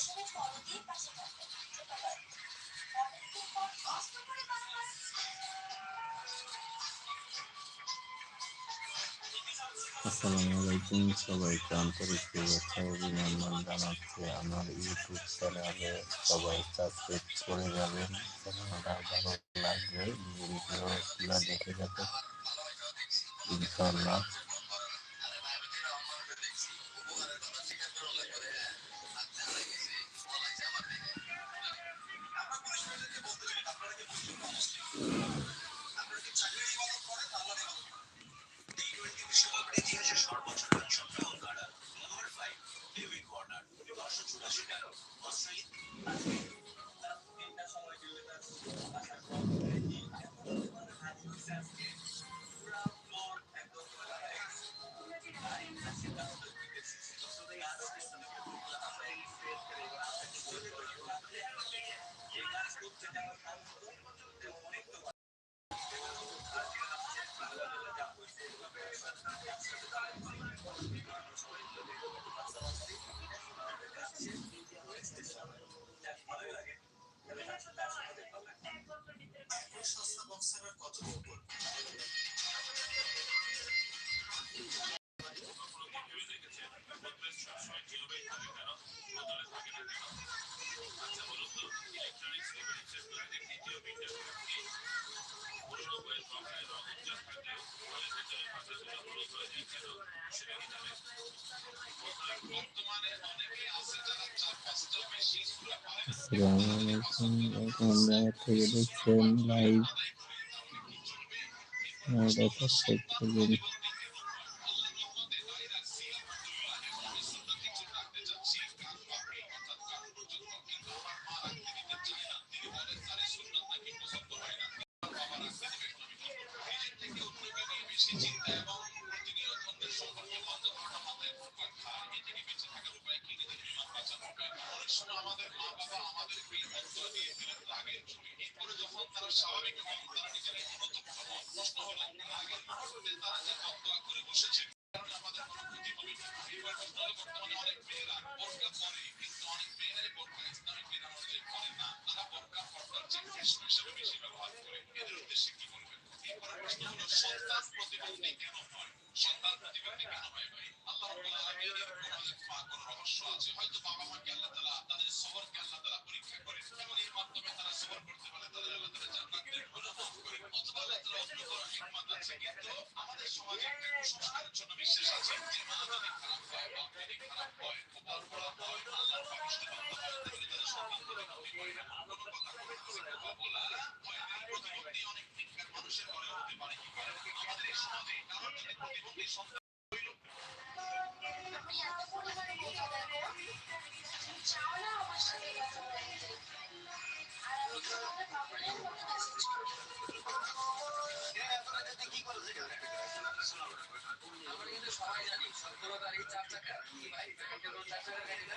আসসালামাইকুম ফলো দিয়ে করে সবাইকে আন্তরিক শুভেচ্ছা অভিনন্দন জানাচ্ছি। আমার ইউটিউব চ্যানেলে সবাই সাবস্ক্রাইব করে যাবেন। চ্যানেলটা ভালো লাগবে ভিডিওগুলো দেখে যাবে ইনশাল্লাহ আপনারা থেকে দেখছেন লাইভ দেখা শেখ দেশ হিসাবে বেশি ব্যবহার করে এদের উদ্দেশ্যে কি বলবেন সন্তান প্রতিবন্ধী কেন হয় সন্তান প্রতিবন্ধী কেন হয় ভাই আল্লাহ রাব্বুল আলামিনের আমাদের ফাকুর রহস্য আছে হয়তো বাবা মাকে আল্লাহ তাআলা তাদের সবরকে আল্লাহ তাআলা পরীক্ষা করেন এবং এর মাধ্যমে তারা সবর করতে পারে তাদের আল্লাহ তাআলা জান্নাত দেন অনুভব করেন অথবা আল্লাহ তাআলা অন্য কোনো হিকমত আছে কিন্তু আমাদের সমাজে একটা কুসংস্কারের জন্য বিশ্বাস আছে যে মা যদি খারাপ হয় বাপ যদি খারাপ হয় উপার করা হয় আল্লাহর পাকিস্তান বান্ধব হয় তাহলে তাদের সন্তান করে না হয় না কোনো কথা বলা হয় না প্রতিবন্ধী অনেক মানুষের মনে হতে পারে আমাদের এই সমাজে নানান প্রতিবন্ধী সন্তান আমরা কিন্তু সবাই জানি সতেরো তারিখ চার চাকা ভাই। চার চাকা গাড়ি না।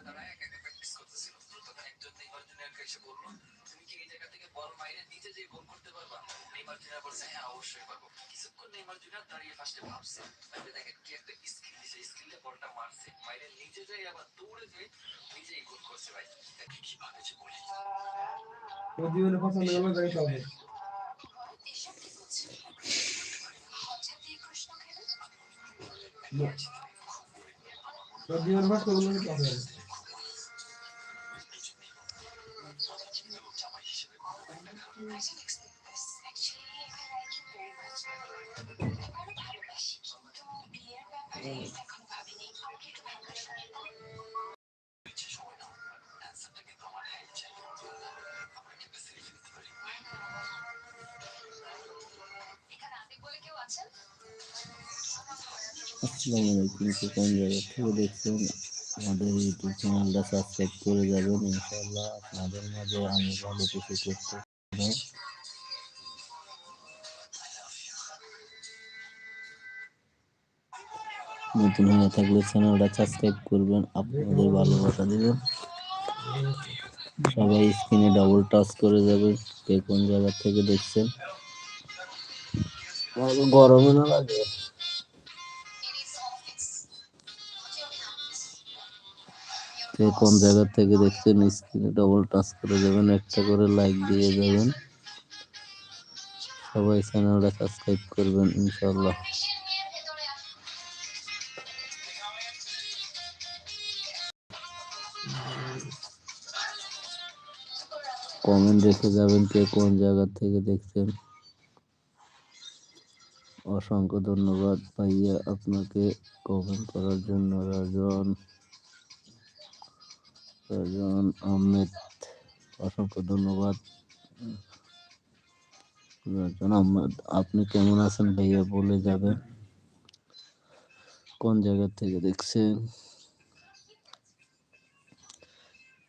বল মাইরে নিজে যে গোল করতে পারবা। নেইমার জুনিয়র বলছে হ্যাঁ অবশ্যই পারব। কিছুক্ষণ নেইমার জুনিয়র দাঁড়িয়ে ফার্স্টে ভাবছে তারপরে দেখেন কি একটা স্কিল দিছে স্কিলে বলটা মারছে। মাইরে নিজে যাই আবার দৌড়ে যে নিজেই গোল করছে ভাই। দেখে কি ভাবেছে বলি যদি হলো পছন্দ করবে তাই পাবে যদি হলো পছন্দ করবে তাই পাবে আসসালামু আলাইকুম তো কোন জায়গা আমাদের ইউটিউব চ্যানেলটা সাবস্ক্রাইব করে যাবেন ইনশাআল্লাহ আপনাদের মাঝে আমি ভালো কিছু করতে পারব নতুন হয়ে থাকলে চ্যানেলটা সাবস্ক্রাইব করবেন আপনাদের ভালোবাসা দেবেন। সবাই স্ক্রিনে ডাবল টাচ করে যাবে কে কোন জায়গা থেকে দেখছেন। গরমে না লাগে? কে কোন জায়গা থেকে দেখছেন স্ক্রিনে ডবল টাচ করে যাবেন একটা করে লাইক দিয়ে যাবেন সবাই চ্যানেলটা সাবস্ক্রাইব করবেন ইনশাল্লাহ কমেন্ট রেখে যাবেন কে কোন জায়গা থেকে দেখছেন। অসংখ্য ধন্যবাদ ভাইয়া আপনাকে কমেন্ট করার জন্য, রাজন। রাজন আহমেদ, অসংখ্য ধন্যবাদ। আহমেদ, আপনি কেমন আছেন ভাইয়া? বলে যাবেন কোন জায়গা থেকে দেখছেন?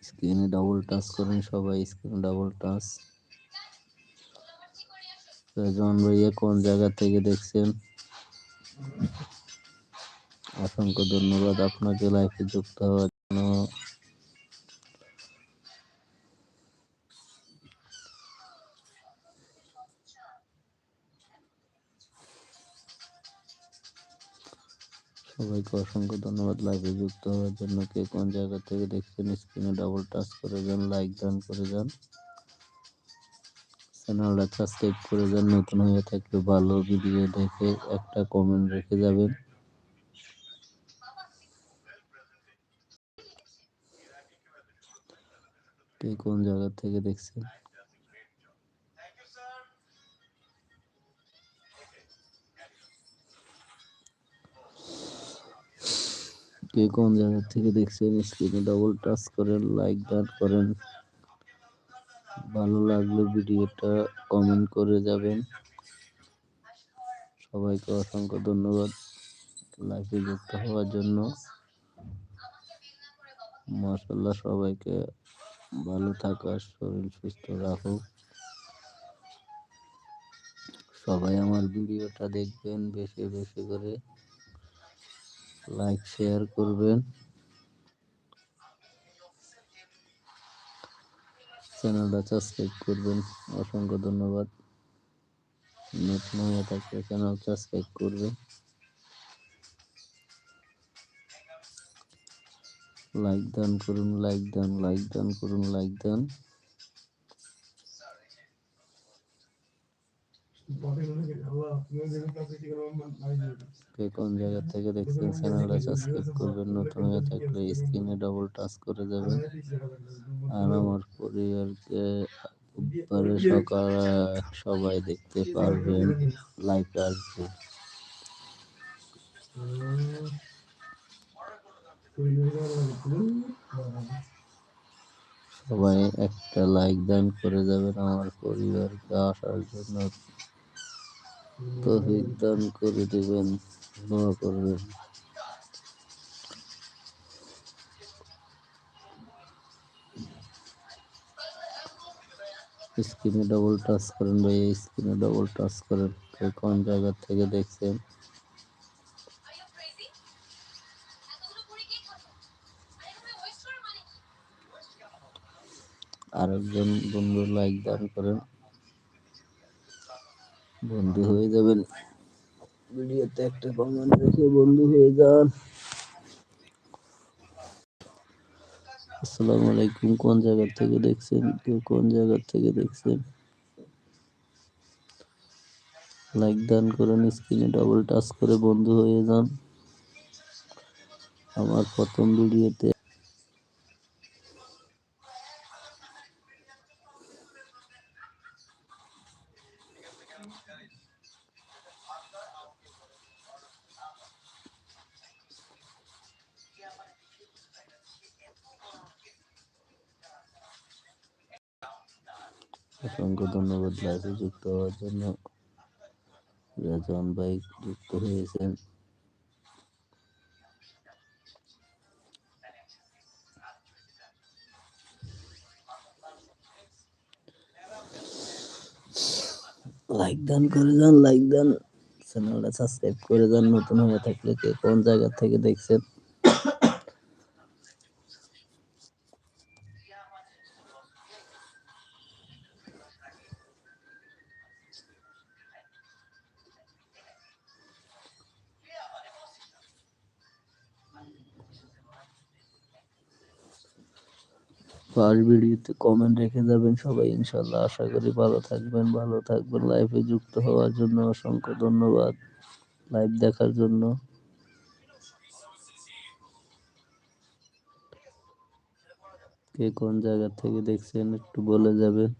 স্ক্রিনে ডাবল টাচ করেন সবাই, স্ক্রিনে ডাবল টাচ রাজন ভাইয়া, কোন জায়গা থেকে দেখছেন? অসংখ্য ধন্যবাদ আপনাকে লাইফে যুক্ত হওয়ার জন্য। সবাইকে অসংখ্য ধন্যবাদ। লাইভে যুক্ত হওয়ার জন্য কে কোন জায়গা থেকে দেখছেন স্ক্রিনে ডাবল টাচ করে যান লাইক দান করে যান। চ্যানেলটা সাবস্ক্রাইব করে যান, নতুন হয়ে থাকলে ভালো ভিডিও দেখে একটা কমেন্ট রেখে যাবেন। কে কোন জায়গা থেকে দেখছেন? কে কোন জায়গা থেকে দেখছেন স্ক্রিনে ডাবল টাচ করেন লাইক দান করেন। ভালো লাগলে ভিডিওটা কমেন্ট করে যাবেন। সবাইকে অসংখ্য ধন্যবাদ লাইভে যুক্ত হওয়ার জন্য। মাসাল্লাহ সবাইকে ভালো থাকার শরীর সুস্থ রাখুক। সবাই আমার ভিডিওটা দেখবেন বেশি বেশি করে। লাইক শেয়ার করবেন। চ্যানেলটা সাবস্ক্রাইব করবেন। অসংখ্য ধন্যবাদ। নতুন হয়ে থাকলে চ্যানেল সাবস্ক্রাইব করবেন। লাইক দান করুন লাইক দান লাইক দান করুন লাইক দান কে কোন জায়গা থেকে দেখছেন চ্যানেলটা সাবস্ক্রাইব করবেন? নতুন হয়ে থাকলে স্ক্রিনে ডবল টাচ করে যাবেন। আর আমার পরিবারকে বুধবারে সকালে সবাই দেখতে পারবেন। লাইভ আসবে। সবাই একটা লাইক দান করে যাবেন আমার পরিবারকে আসার জন্য। তৌফিক দান করে দেবেন দোয়া করবেন। স্ক্রিনে ডবল টাচ করেন ভাই স্ক্রিনে ডবল টাচ করেন। কোন জায়গা থেকে দেখছেন? আরেকজন বন্ধু লাইক দান করেন। বন্ধু হয়ে যাবেন। ভিডিওতে একটা কমেন্ট রেখে বন্ধু হয়ে যান। আসসালামু আলাইকুম কোন জায়গা থেকে দেখছেন? কেউ কোন জায়গা থেকে দেখছেন? লাইক দান করেন স্ক্রিনে ডাবল টাচ করে বন্ধু হয়ে যান। আমার প্রথম ভিডিওতে অসংখ্য ধন্যবাদ লাইভে যুক্ত হওয়ার জন্য। রেজন ভাই যুক্ত হয়েছেন। লাইক দান, করে যান লাইক দান। চ্যানেলটা সাবস্ক্রাইব করে যান নতুন হয়ে থাকলে কে কোন জায়গা থেকে দেখছেন? ফার্স্ট ভিডিওতে কমেন্ট রেখে যাবেন সবাই ইনশাল্লাহ আশা করি ভালো থাকবেন ভালো থাকবেন। লাইভে যুক্ত হওয়ার জন্য অসংখ্য ধন্যবাদ লাইভ দেখার জন্য। কে কোন জায়গা থেকে দেখছেন একটু বলে যাবেন।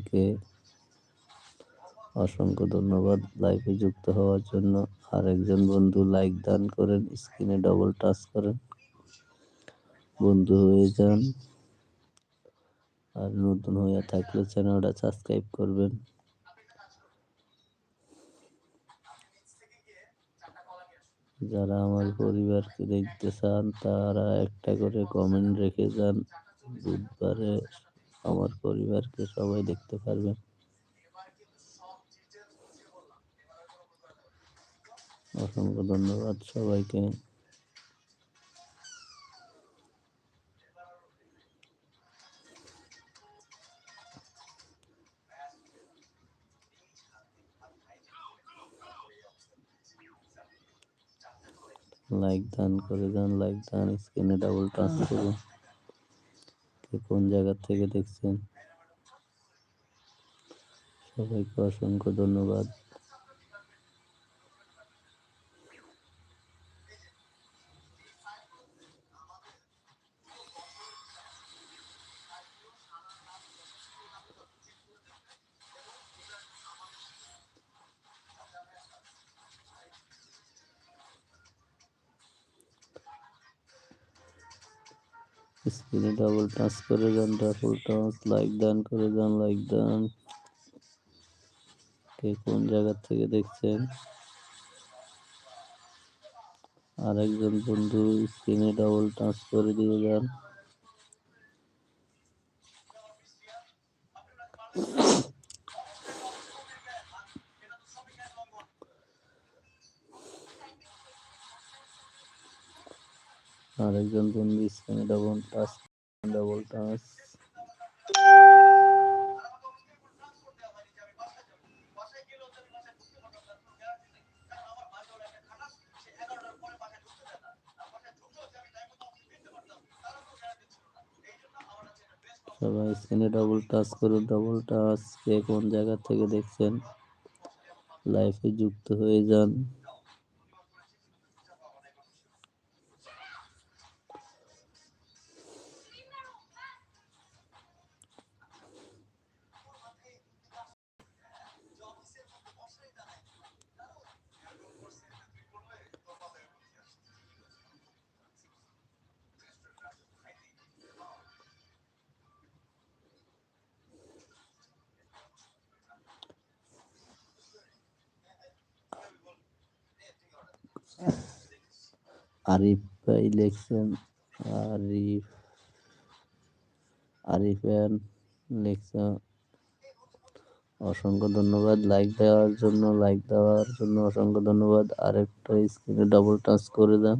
সবাইকে অসংখ্য ধন্যবাদ। লাইভে যুক্ত হওয়ার জন্য আর একজন বন্ধু লাইক দান করেন স্ক্রিনে ডবল টাচ করেন। বন্ধু হয়ে যান। আর নতুন হয়ে থাকলে চ্যানেলটা সাবস্ক্রাইব করবেন। যারা আমার পরিবারকে দেখতে চান, তারা একটা করে কমেন্ট রেখে যান। বুধবারে আমার পরিবারকে সবাই দেখতে পারবেন। অসংখ্য ধন্যবাদ সবাইকে। লাইক দান করে যান লাইক দান স্ক্রিনে ডাবল টাচ করুন। কে কোন জায়গা থেকে দেখছেন? সবাইকে অসংখ্য ধন্যবাদ। ডাবল টাচ করে যান ডাবল টাচ লাইক দান করে যান লাইক দান কে কোন জায়গা থেকে দেখছেন? আরেকজন বন্ধু স্ক্রিনে ডাবল টাচ করে দিয়ে যান। আরেকজন বন্ধু স্ক্রিনে ডাবল টাচ ডাবল টাচ সবাই স্ক্রিনে ডাবল টাচ করুন ডাবল টাচ কে কোন জায়গা থেকে দেখছেন? লাইফে যুক্ত হয়ে যান। আরিফ লিখছেন আরিফ আরিফান লিখছেন অসংখ্য ধন্যবাদ লাইক দেওয়ার জন্য লাইক দেওয়ার জন্য অসংখ্য ধন্যবাদ। আরেকটা স্ক্রিনে ডাবল টাচ করে দেন।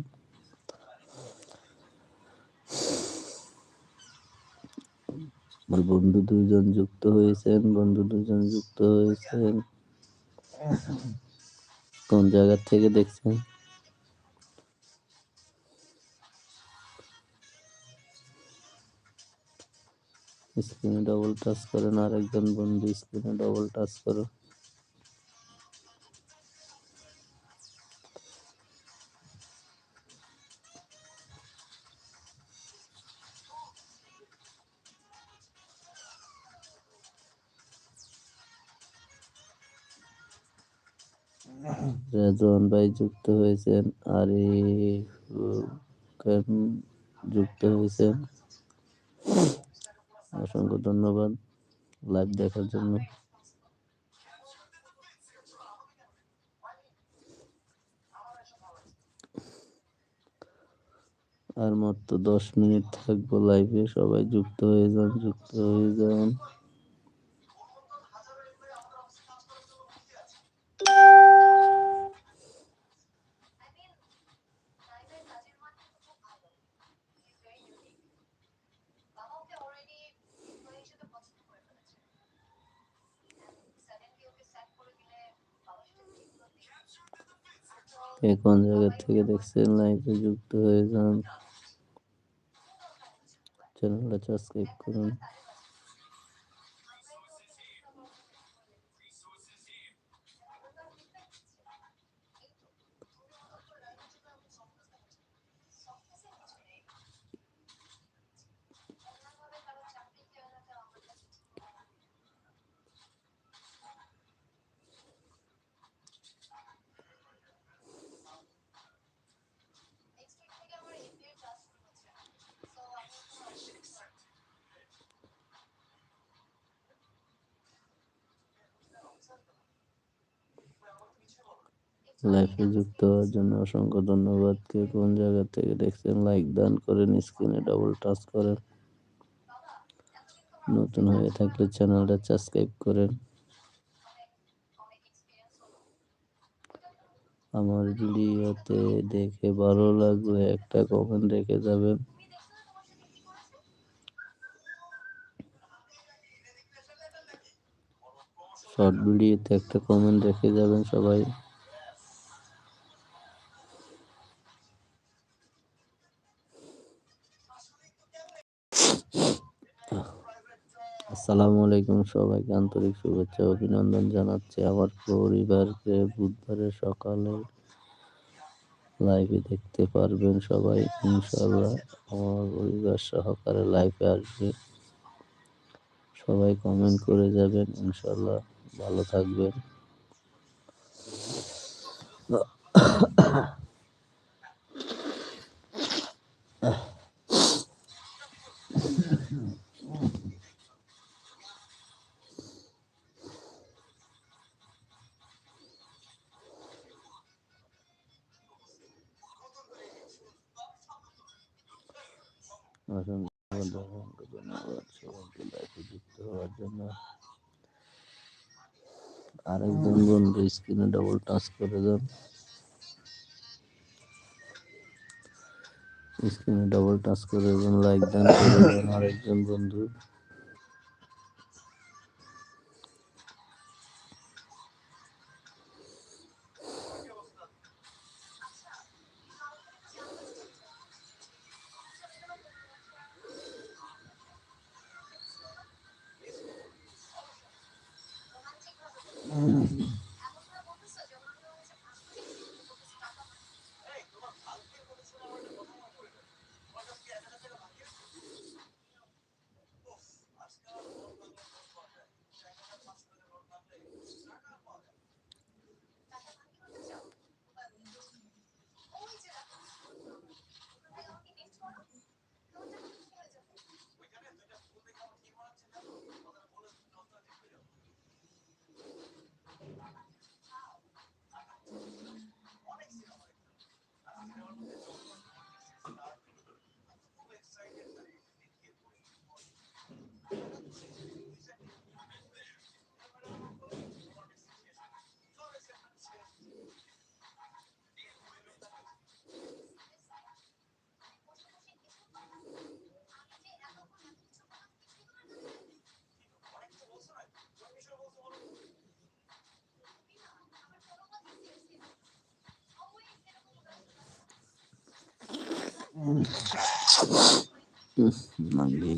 আমার বন্ধু দুজন যুক্ত হয়েছেন, বন্ধু দুজন যুক্ত হয়েছেন। কোন জায়গা থেকে দেখছেন? স্ক্রিনে ডবল টাচ করেন আর একজন বন্ধু স্ক্রিনে ডবল টাচ করো রেজওয়ান ভাই যুক্ত হয়েছেন খান যুক্ত হয়েছেন। অসংখ্য ধন্যবাদ লাইভ দেখার জন্য। আর মাত্র দশ মিনিট থাকব লাইভে সবাই যুক্ত হয়ে যান, যুক্ত হয়ে যান। কোন জায়গা থেকে দেখছেন লাইভে যুক্ত হয়ে যান। চ্যানেলটা সাবস্ক্রাইব করুন। লাইভে যুক্ত হওয়ার জন্য অসংখ্য ধন্যবাদ। কে কোন জায়গা থেকে দেখছেন লাইক দান করেন স্ক্রিনে ডবল টাচ করেন। নতুন হয়ে থাকলে চ্যানেলটা সাবস্ক্রাইব করেন। আমার ভিডিওতে দেখে ভালো লাগলে একটা কমেন্ট রেখে যাবেন। শর্ট ভিডিওতে একটা কমেন্ট রেখে যাবেন সবাই। আসসালামু আলাইকুম সবাইকে আন্তরিক শুভেচ্ছা অভিনন্দন জানাচ্ছি আমার পরিবারকে। বুধবারের সকালে লাইভে দেখতে পারবেন সবাই ইনশাল্লাহ আমার পরিবার সহকারে লাইভে আসবে। সবাই কমেন্ট করে যাবেন ইনশাল্লাহ ভালো থাকবেন। অসংখ্য অসংখ্য ধন্যবাদ সবাইকে লাইভে যুক্ত হওয়ার জন্য। আরেকজন বন্ধু স্ক্রিনে ডবল টাচ করে দেন। স্ক্রিনে ডবল টাচ করে দেন লাইক দেন আরেকজন বন্ধু।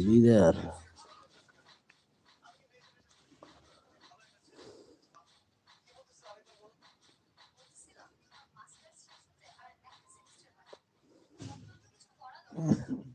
Leader Mm-hmm.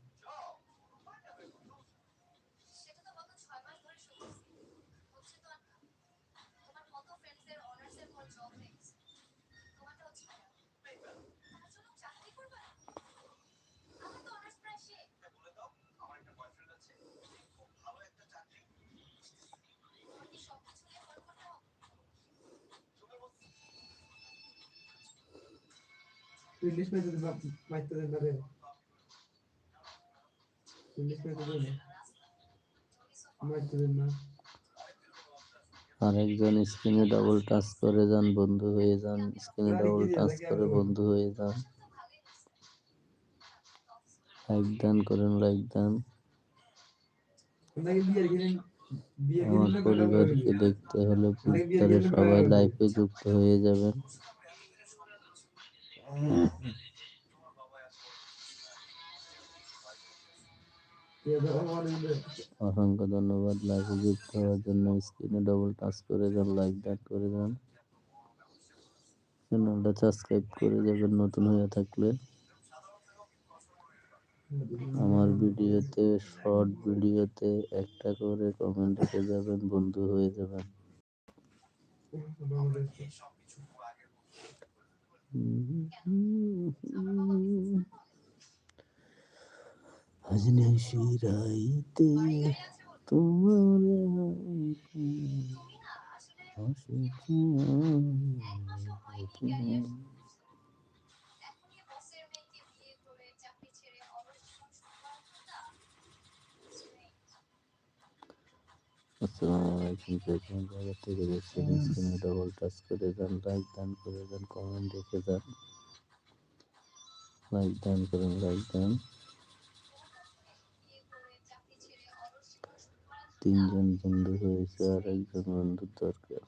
ইংলিশ মেয়ে মাইতে দেন না রে। দেন না। মাইতে দেন না। আরেকজন স্ক্রিনে ডাবল টাচ করে যান বন্ধু হয়ে যান। স্ক্রিনে ডাবল টাচ করে বন্ধু হয়ে যান। লাইক দান করেন লাইক দান। আমার পরিবারকে দেখতে হলে সবাই লাইফে যুক্ত হয়ে যাবেন। অসংখ্য ধন্যবাদ লাইভে যুক্ত হওয়ার জন্য। স্ক্রিনে ডবল টাচ করে যান লাইক দান করে যান চ্যানেলটা সাবস্ক্রাইব করে যাবেন নতুন হয়ে থাকলে। আমার ভিডিওতে শর্ট ভিডিওতে একটা করে কমেন্ট রেখে যাবেন, বন্ধু হয়ে যাবেন। আজ নিশি রাইতে তোমার আসসালামু আলাইকুম যে কোনো জায়গা থেকে দেখছেন। স্ক্রিনে ডবল টাচ করে যান লাইক দান করে যান কমেন্ট রেখে যান লাইক দান করেন লাইক দান। তিনজন বন্ধু হয়েছে আর একজন বন্ধুর দরকার।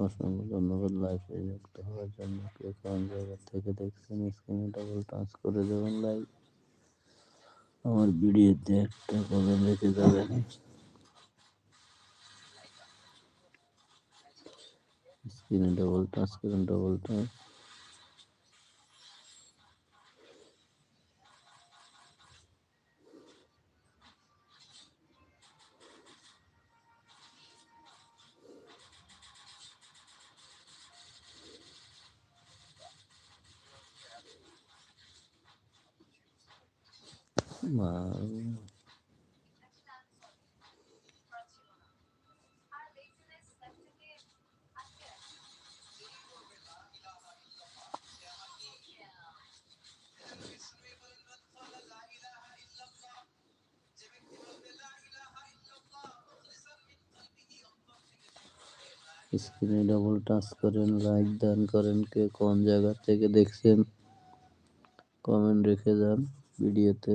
অসংখ্য ধন্যবাদ লাইভে যুক্ত হওয়ার জন্য কেউ কোন জায়গা থেকে দেখছেন স্ক্রিনে ডাবল টাচ করে দেবেন লাইক আমার ভিডিওতে একটা কমেন্ট দেখে যাবেন। স্ক্রিনে ডাবল টাচ করেন ডাবল টাচ মা স্ক্রিনে ডাবল টাচ করেন লাইক দান, করেন, কে কোন জায়গা থেকে দেখছেন কমেন্ট রেখে যান ভিডিওতে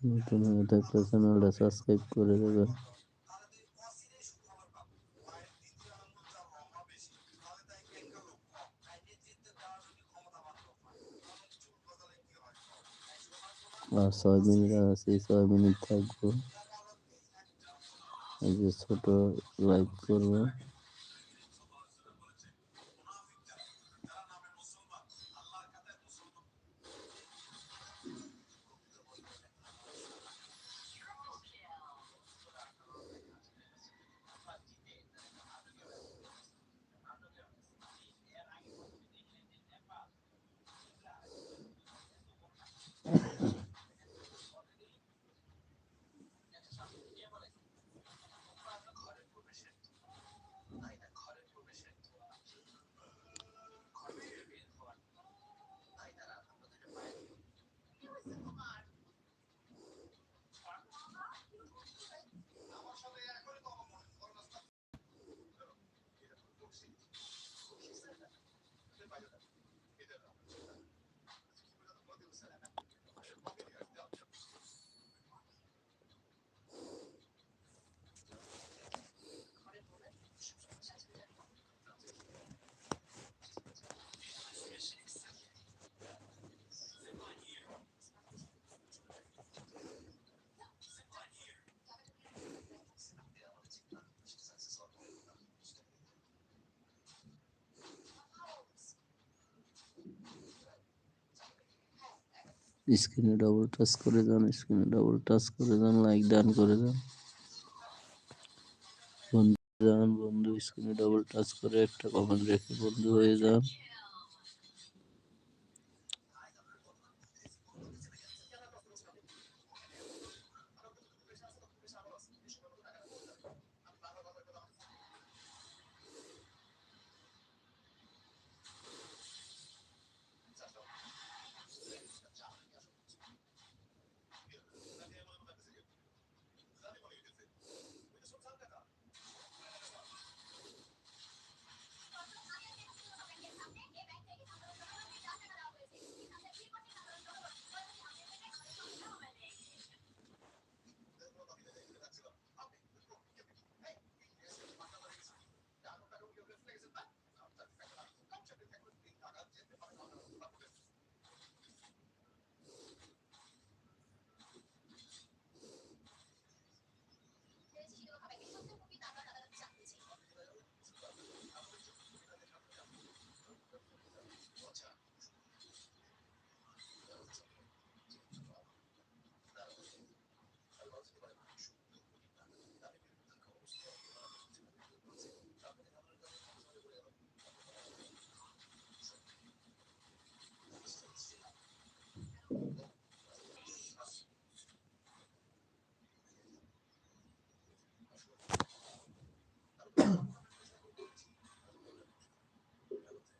নতুন হয়ে থাকলে চ্যানেলটা সাবস্ক্রাইব করে দেবেন আর ছয় মিনিট আছে ছয় মিনিট থাকব ছোট লাইভ করব স্ক্রিনে ডবল টাচ করে যান স্ক্রিনে ডবল টাচ করে যান লাইক দান করে যান। বন্ধু যান, বন্ধু স্ক্রিনে ডবল টাচ করে একটা কমেন্ট রেখে বন্ধু হয়ে যান।